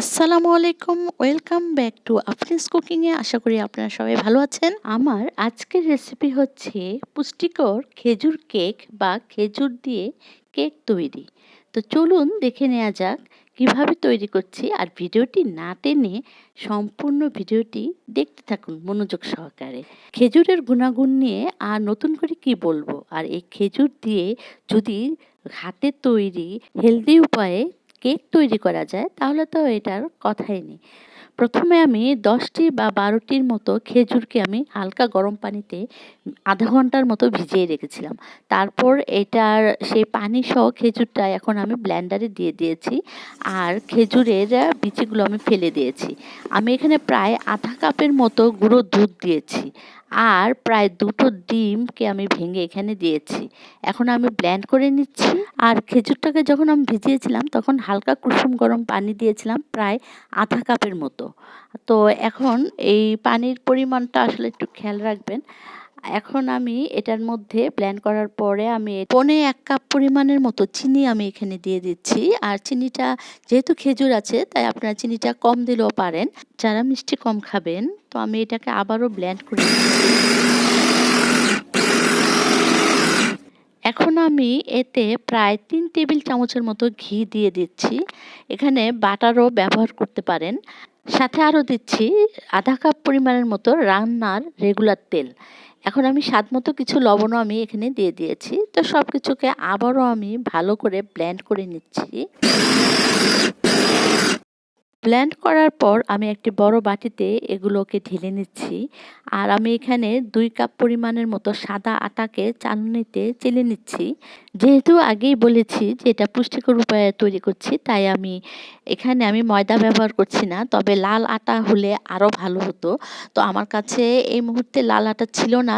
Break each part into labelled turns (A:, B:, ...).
A: আসসালামু আলাইকুম, welcome back to Afris কুকিংয়ে আশা করি আপনারা সবাই ভালো আছেন। আমার আজকের রেসিপি হচ্ছে পুষ্টিকর খেজুর কেক বা খেজুর দিয়ে কেক তৈরি। তো চলুন দেখে নেওয়া যাক কীভাবে তৈরি করছি আর ভিডিওটি না টেনে সম্পূর্ণ ভিডিওটি দেখতে থাকুন মনোযোগ সহকারে। খেজুরের গুণাগুণ নিয়ে আর নতুন করে কি বলব? আর এই খেজুর দিয়ে যদি হাতে তৈরি হেলদি উপায়ে কেক তৈরি করা যায়, তাহলে তো এটার কথাই নেই। প্রথমে আমি দশটি বা বারোটির মতো খেজুরকে আমি হালকা গরম পানিতে আধা ঘণ্টার মতো ভিজিয়ে রেখেছিলাম। তারপর এটার সেই পানি সহ খেজুরটা এখন আমি ব্ল্যান্ডারে দিয়ে দিয়েছি আর খেজুরের বিচিগুলো আমি ফেলে দিয়েছি। আমি এখানে প্রায় আধা কাপের মতো গুঁড়ো দুধ দিয়েছি। আর প্রায় দুটো ডিমকে আমি ভেঙে এখানে দিয়েছি। এখন আমি ব্ল্যান্ড করে নিচ্ছি। আর খেজুরটাকে যখন আমি ভিজিয়েছিলাম, তখন হালকা কুসুম গরম পানি দিয়েছিলাম প্রায় আধা কাপের মতো। তো এখন এই পানির পরিমাণটা আসলে একটু খেয়াল রাখবেন। এখন আমি এটার মধ্যে ব্ল্যান্ড করার পরে আমি পনে এক কাপ পরিমাণের মতো চিনি আমি এখানে দিয়ে দিচ্ছি। আর চিনিটা যেহেতু খেজুর আছে, তাই আপনারা চিনিটা কম দিলেও পারেন। যারা মিষ্টি কম খাবেন, তো আমি এটাকে আবারও ব্ল্যান্ড করে এখন আমি এতে প্রায় তিন টেবিল চামচের মতো ঘি দিয়ে দিচ্ছি। এখানে বাটারও ব্যবহার করতে পারেন। সাথে আরও দিচ্ছি আধা কাপ পরিমাণের মতো রান্নার রেগুলার তেল। এখন আমি স্বাদ মতো কিছু লবণও আমি এখানে দিয়ে দিয়েছি। তো সব কিছুকে আবারও আমি ভালো করে ব্ল্যান্ড করে নিচ্ছি। ব্ল্যান্ড করার পর আমি একটি বড় বাটিতে এগুলোকে ঢেলে নিচ্ছি। আর আমি এখানে দুই কাপ পরিমাণের মতো সাদা আটাকে চালনিতে চেলে নিচ্ছি। যেহেতু আগেই বলেছি যে এটা পুষ্টিকর উপায়ে তৈরি করছি, তাই আমি এখানে আমি ময়দা ব্যবহার করছি না। তবে লাল আটা হলে আরও ভালো হতো। তো আমার কাছে এই মুহূর্তে লাল আটা ছিল না,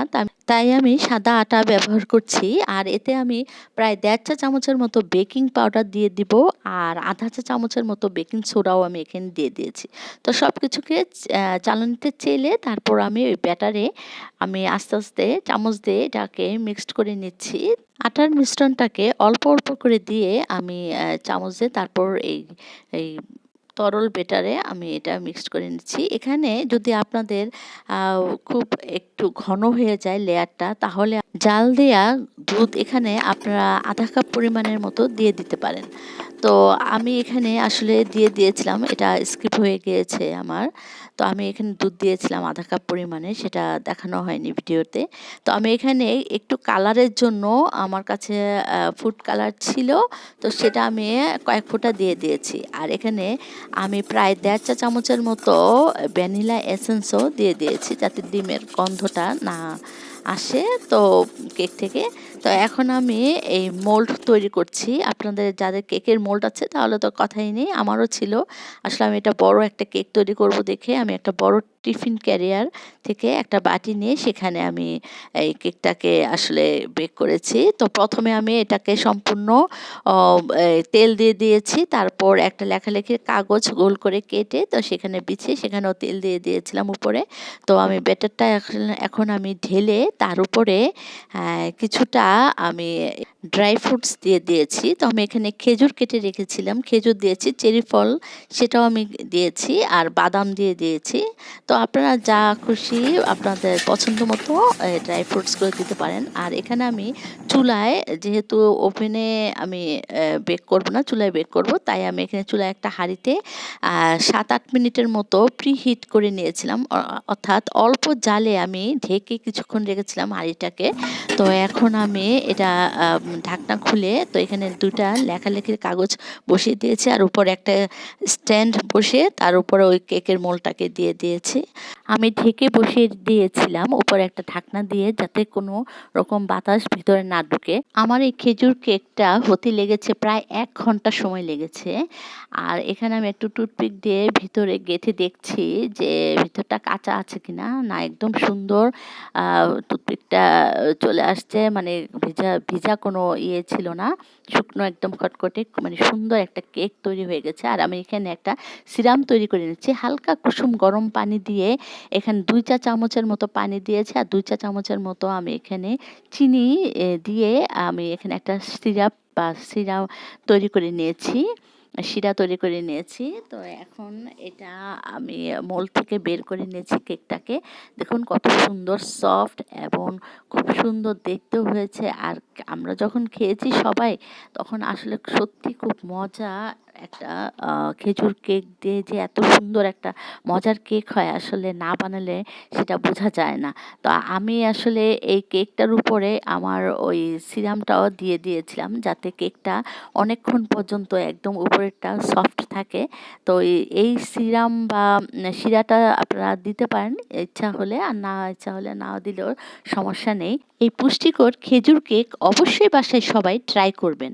A: তাই আমি সাদা আটা ব্যবহার করছি। আর এতে আমি প্রায় দেড় চা চামচের মতো বেকিং পাউডার দিয়ে দিব, আর আধা চা চামচের মতো বেকিং সোডাও আমি এখানে দিয়ে দিয়েছি। তো সব কিছুকে চালনিতে চেলে তারপর আমি ওই ব্যাটারে আমি আস্তে আস্তে চামচ দিয়ে এটাকে মিক্সড করে নিচ্ছি। আটার মিশ্রণটাকে অল্প অল্প করে দিয়ে আমি চামচ তারপর এই এই তরল বেটারে আমি এটা মিক্সড করে নিচ্ছি। এখানে যদি আপনাদের খুব একটু ঘন হয়ে যায় লেয়ারটা তাহলে জাল দেয়া দুধ এখানে আপনারা আধা কাপ পরিমাণের মতো দিয়ে দিতে পারেন। তো আমি এখানে আসলে দিয়ে দিয়েছিলাম, এটা স্কিপ হয়ে গিয়েছে আমার। তো আমি এখানে দুধ দিয়েছিলাম আধা কাপ পরিমাণে, সেটা দেখানো হয়নি ভিডিওতে। তো আমি এখানে একটু কালারের জন্য আমার কাছে ফুড কালার ছিল, তো সেটা আমি কয়েক ফোঁটা দিয়ে দিয়েছি। আর এখানে আমি প্রায় দেড় চা চামচের মতো ভ্যানিলা এসেন্সও দিয়ে দিয়েছি, যাতে ডিমের গন্ধটা না আসে তো কেক থেকে তো এখন আমি এই মোল্ড তৈরি করছি। আপনাদের যাদের কেকের মোল্ড আছে তাহলে তো কথাই নেই, আমারও ছিল। আসলে আমি এটা বড় একটা কেক তৈরি করব দেখে, আমি একটা বড় টিফিন ক্যারিয়ার থেকে একটা বাটি নিয়ে সেখানে আমি এই কেকটাকে আসলে বেক করেছি। তো প্রথমে আমি এটাকে সম্পূর্ণ তেল দিয়ে দিয়েছি, তারপর একটা লেখালেখির কাগজ গোল করে কেটে তো সেখানে বিছিয়ে সেখানেও তেল দিয়ে দিয়েছিলাম উপরে। তো আমি ব্যাটারটা এখন আমি ঢেলে তার উপরে কিছুটা আমি ড্রাই ফ্রুটস দিয়ে দিয়েছি। তো আমি এখানে খেজুর কেটে রেখেছিলাম। খেজুর দিয়েছি, চেরি ফল সেটাও আমি দিয়েছি আর বাদাম দিয়ে দিয়েছি। তো আপনারা যা খুশি আপনাদের পছন্দ মতো ড্রাই ফ্রুটসগুলো দিতে পারেন। আর এখানে আমি চুলায় যেহেতু ওভেনে আমি বেক করব না, চুলায় বেক করব, তাই আমি এখানে চুলায় একটা হাঁড়িতে সাত আট মিনিটের মতো প্রি হিট করে নিয়েছিলাম। অর্থাৎ অল্প জালে আমি ঢেকে কিছুক্ষণ রেখেছিলাম হাঁড়িটাকে। তো এখন আমি এটা ঢাকনা খুলে তো এখানে দুটা লেখালেখির কাগজ বসিয়ে দিয়েছে আর উপরে একটা স্ট্যান্ড বসে তার উপরে ওই কেকের মোলটাকে দিয়ে দিয়েছে। আমি ঢেকে বসিয়ে দিয়েছিলাম, উপরে একটা ঢাকনা দিয়ে যাতে কোনো রকম বাতাস ভিতরে না ঢুকে। আমার এই খেজুর কেকটা হতে লেগেছে প্রায় এক ঘণ্টা সময় লেগেছে। আর এখানে আমি একটু টুথপিক দিয়ে ভিতরে গেঁথে দেখছি যে ভিতরটা কাঁচা আছে কিনা। না, একদম সুন্দর টুথপিকটা চলে আসছে মানে ভিজা ভিজা কোনো ইয়ে ছিল না, শুকনো একদম খটখটে মানে সুন্দর একটা কেক তৈরি হয়ে গেছে। আর আমি এখানে একটা সিরাম তৈরি করে নিচ্ছি। হালকা কুসুম গরম পানি দিয়ে এখানে দুই চা চামচের মতো পানি দিয়েছে। আর দুই চা চামচের মতো আমি এখানে চিনি দিয়ে আমি এখানে একটা সিরাপ বা সিরাম তৈরি করে নিয়েছি। শিরা তৈরি করে নিয়েছি। তো এখন এটা আমি মোল থেকে বের করে নিয়েছি কেকটাকে। দেখুন কত সুন্দর সফট এবং খুব সুন্দর দেখতেও হয়েছে। আর আমরা যখন খেয়েছি সবাই, তখন আসলে সত্যি খুব মজা একটা খেজুর কেক দিয়ে যে এত সুন্দর একটা মজার কেক হয় আসলে না বানালে সেটা বোঝা যায় না। তো আমি আসলে এই কেকটার উপরে আমার ওই সিরামটাও দিয়ে দিয়েছিলাম যাতে কেকটা অনেকক্ষণ পর্যন্ত একদম উপরেরটা সফট থাকে। তো এই সিরাম বা শিরাটা আপনারা দিতে পারেন, ইচ্ছা হলে আর না, ইচ্ছা হলে না দিলেও সমস্যা নেই। এই পুষ্টিকর খেজুর কেক অবশ্যই বাসায় সবাই ট্রাই করবেন।